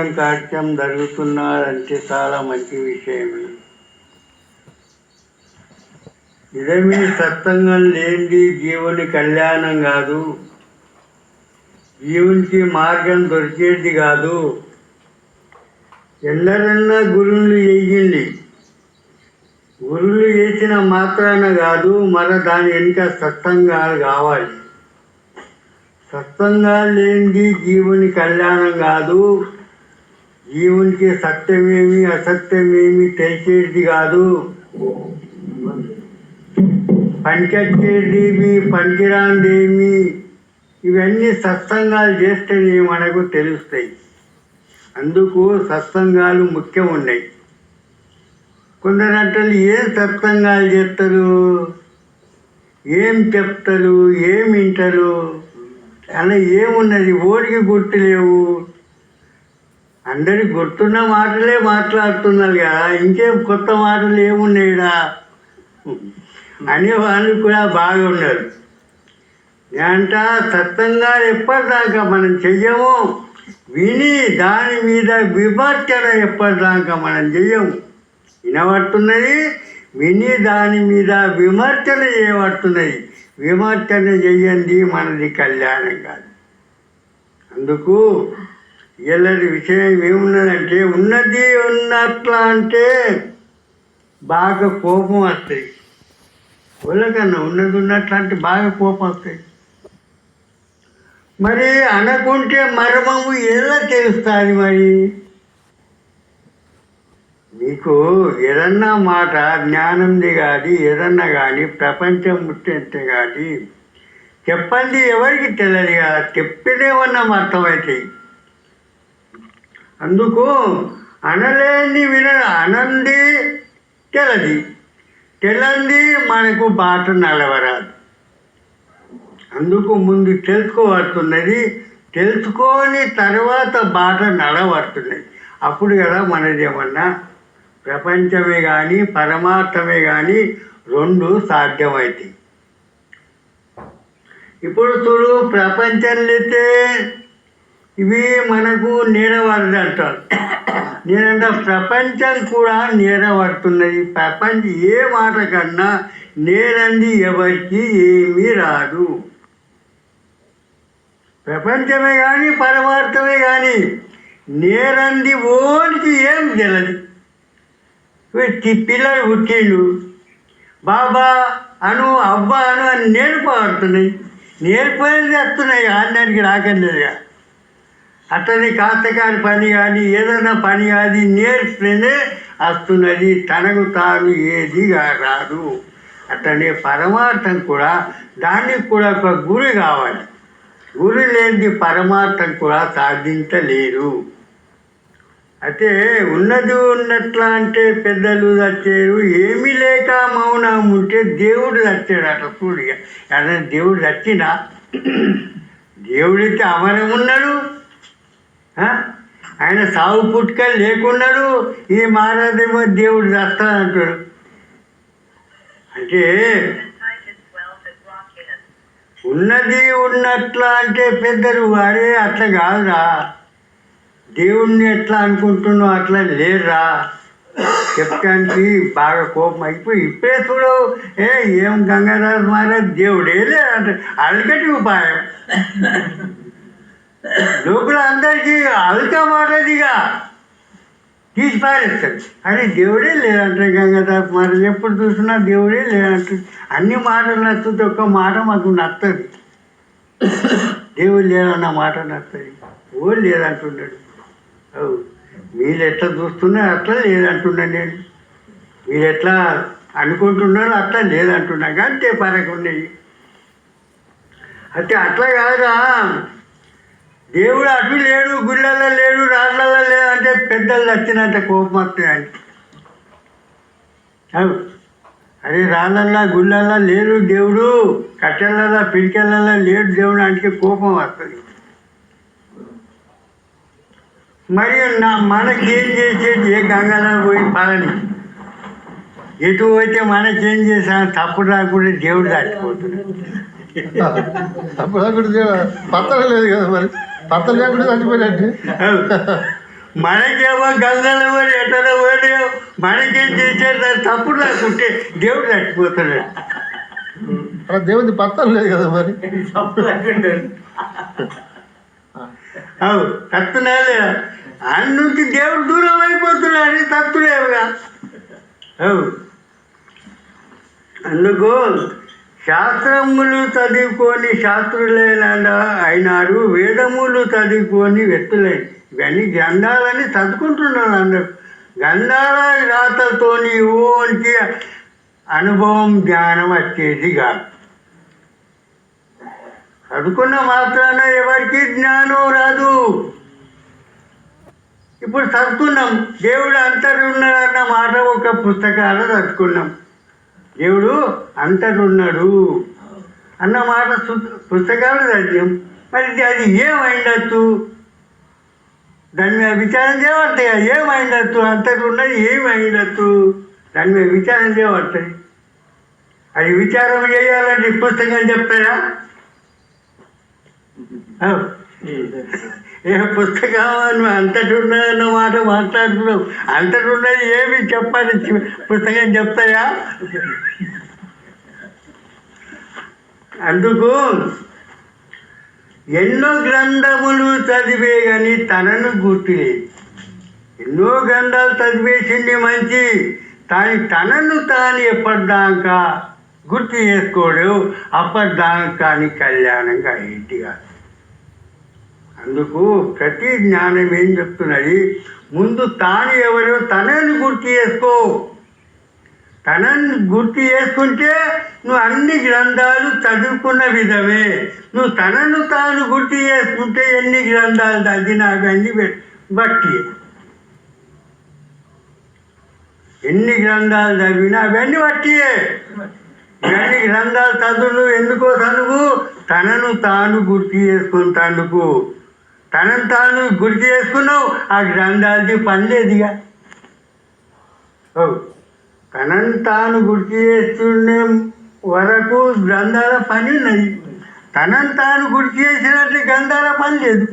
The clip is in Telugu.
మంగళం కార్యం జరుగుతున్నారంటే చాలా మంచి విషయమే. ఇదమి సత్సంగం లేనిది జీవుని కళ్యాణం కాదు. జీవునికి మార్గం దొరికేది కాదు. ఎందరన్నా గురువులు వేయండి గురువులు వేసిన మాత్రాన కాదు మన దాని వెనుక సత్సంగాలు కావాలి. సత్సంగాలు లేనిది జీవుని కళ్యాణం కాదు. జీవునికి సత్యమేమి అసత్యమేమి తెలిసేది కాదు. పనికొచ్చేదేమి పనికిరాందేమి ఇవన్నీ సత్సంగాలు చేస్తేనే మనకు తెలుస్తాయి. అందుకు సత్సంగాలు ముఖ్యం ఉన్నాయి. కొందరు అంటారు ఏం సత్సంగాలు చేస్తారు? ఏం చెప్తారు? ఏం వింటారు? అలా ఏమున్నది? ఓడికి గుర్తులేవు అందరికి గుర్తున్న మాటలే మాట్లాడుతున్నారు కదా. ఇంకేం కొత్త మాటలు ఏమున్నాయిడా అనే వాళ్ళు కూడా బాగున్నారు అంట సత్తంగా ఎప్పటిదాకా మనం చెయ్యము. విని దాని మీద విమర్శన ఎప్పటిదాకా మనం చెయ్యము. వినబడుతున్నది విని దాని మీద విమర్శన చేయబడుతున్నది. విమర్శన చెయ్యండి మనది కళ్యాణం కాదు. అందుకు ఎల్లరి విషయం ఏమున్నదంటే ఉన్నది ఉన్నట్లా అంటే బాగా కోపం వస్తాయి. వాళ్ళకన్నా ఉన్నది ఉన్నట్లా అంటే బాగా కోపం వస్తాయి. మరి అనుకుంటే మర్మము ఎలా తెలుస్తుంది మరి? మీకు ఏదన్నా మాట జ్ఞానంది కానీ ఏదన్నా కానీ ప్రపంచం ముట్టంతే కానీ చెప్పండి ఎవరికి తెలియదు కదా? చెప్పినేమన్నా అర్థమవుతాయి అందుకు అనలేని విన అనంది తెలది. తెలంది మనకు బాట నడవరాదు అందుకు ముందు తెలుసుకోబడుతున్నది తెలుసుకొని తర్వాత బాట నడబడుతున్నది అప్పుడు కదా మనది ఏమన్నా ప్రపంచమే కానీ పరమార్థమే కానీ రెండు సాధ్యమవుతాయి ఇప్పుడు చూడు ప్రపంచంలో అయితే ఇవి మనకు నేరవరది అంటారు ప్రపంచం కూడా నీడబడుతున్నది ప్రపంచం ఏ మాట కన్నా నేనంది ఎవరికి ఏమీ రాదు. ప్రపంచమే కానీ పరమార్థమే కానీ నేరంది ఓనికి ఏం తెలియదు పిల్లలు పుట్టిండు. బాబా అను అబ్బా అను అని నేర్పడుతున్నాయి. నేర్పేది వస్తున్నాయి ఆడినానికి రాకర్లేదుగా. అతని కాస్తకాని పని కానీ ఏదైనా పని కానీ నేర్పితేనే వస్తున్నది తనకు తాను ఏది రాదు అతని పరమార్థం కూడా దానికి కూడా ఒక గురి కావాలి. గురి లేనిది పరమార్థం కూడా సాధించలేరు. అయితే ఉన్నది ఉన్నట్లా అంటే పెద్దలు చచ్చారు ఏమీ లేక మౌనం ఉంటే దేవుడు చచ్చాడు అట్లా చూడు ఎవరైనా దేవుడు చచ్చినా దేవుడికి అమరం ఉన్నాడు ఆయన సాగు పుట్టుక లేకున్నాడు ఈ మారాదేమో దేవుడు చస్తాడంటాడు అంటే ఉన్నది ఉన్నట్లా అంటే పెద్దలు వారే అట్లా కాదురా. దేవుణ్ణి ఎట్లా అనుకుంటున్నావు అట్లా లేరా చెప్పడానికి బాగా కోపం అయిపోయి ఇప్పుడే చూడు ఏ ఏం గంగాధర్ మహారాజ్ దేవుడే లేదంటే అలకటి ఉపాయం. లోపల అందరికీ అల్క ఇక. తీసి పారేస్తాడు అరే దేవుడే లేదంటే గంగాధర్ మహారాజ్ ఎప్పుడు చూసినా దేవుడే లేదంటే అన్ని మాటలు నచ్చుతుంది ఒక్క మాట మాకు నచ్చదు. దేవుడు లేదన్న మాట నచ్చదు. ఓ లేదంటున్నాడు అవు మీరు ఎట్లా చూస్తున్నారు అట్లా లేదంటున్నాను నేను. మీరు ఎట్లా అనుకుంటున్నారు అట్లా లేదంటున్నా. అంతే పరకున్నాయి అయితే అట్లా కాదురా. దేవుడు అటు లేడు గుళ్ళల్లో లేడు రాళ్ళల్లో లేడు అంటే పెద్దలు వచ్చినంత కోపం వస్తుందండి అరే రాళ్ళల్లో గుళ్ళల్లో లేడు దేవుడు కట్టెలలో పిడికెళ్ళల్లో లేడు దేవుడు అంటే కోపం వస్తుంది. మరియు నా మనకేం చేసేది? ఏ గంగలో పోయి పాలని. ఎటు పోతే మనకేం చేసాం తప్పు రాకుండా దేవుడు దాటిపోతున్నాడు. తప్పు రాకుండా పత్తలు లేదు కదా మరి. పత్తలు లేకుండా చచ్చిపోయినట్టు. మనకేమో గంగల పోయి ఎటలో పోయి మనకేం చేసేది తప్పుడు రాకుంటే దేవుడు చచ్చిపోతున్నాడు అలా దేవుని పత్రం లేదు కదా మరి? అవు తత్తునాలే అన్ని నుంచి దేవుడు దూరం అయిపోతున్నాడు తత్తులేవుగా అవు అందుకు శాస్త్రములు చదువుకొని శాస్త్రులైన అయినారు వేదములు చదువుకొని వ్యక్తులై. ఇవన్నీ గ్రంథాలని చదువుకుంటున్నారు అందరు. గ్రంథాల రాతతోని ఓనికి అనుభవం జ్ఞానం వచ్చేది కాదు. చదువుకున్న మాత్రాన ఎవరికి జ్ఞానం రాదు. ఇప్పుడు చదువుకున్నాం. దేవుడు అంతరున్నాడన్న మాట ఒక పుస్తకాలు చదువుకున్నాం. దేవుడు అంతరున్నాడు అన్న మాట పుస్తకాలు చదివాం మరి అది ఏమైండొచ్చు దాని మీద విచారం చేయబడతాయి? ఏమైండొచ్చు అంతరున్నది ఏమైండొచ్చు దాని మీద విచారం చేయబడతాయి. అది విచారం చేయాలంటే పుస్తకం చెప్తారా పుస్తకం అంతటి ఉన్నదన్న మాట మాట్లాడుతున్నావు? అంతటి ఉన్నది ఏమి? చెప్పాలి పుస్తకం చెప్తాయా? అందుకు ఎన్నో గ్రంథములు చదివే కానీ తనను గుర్తులేదు ఎన్నో గ్రంథాలు చదివేసింది మంచి కానీ తనను తాను ఎప్పటిదాకా గుర్తు చేసుకోడు. అప్పటిదాకా కళ్యాణంగా ఇంటిగా అందుకు ప్రతి జ్ఞానం ఏం చెప్తున్నది ముందు తాను ఎవరో తనని గుర్తు చేసుకో. తనని గుర్తు చేసుకుంటే నువ్వు అన్ని గ్రంథాలు చదువుకున్న విధమే. నువ్వు తనను తాను గుర్తు చేసుకుంటే ఎన్ని గ్రంథాలు చదివినా అవన్నీ బట్టి. ఎన్ని గ్రంథాలు చదివినా అవన్నీ బట్టియే ఇవన్నీ గ్రంథాలు చదువు ఎందుకో చదువు తనను తాను గుర్తు చేసుకుంటాందుకు తనను తాను గుర్తు చేసుకున్నావు. ఆ గ్రంథాలకి పని లేదుగా ఓ, తనను తాను గుర్తు చేసుకునే వరకు గ్రంథాల పని ఉన్నది. తనను తాను గుర్తు చేసినట్లు గ్రంథాల పని లేదు.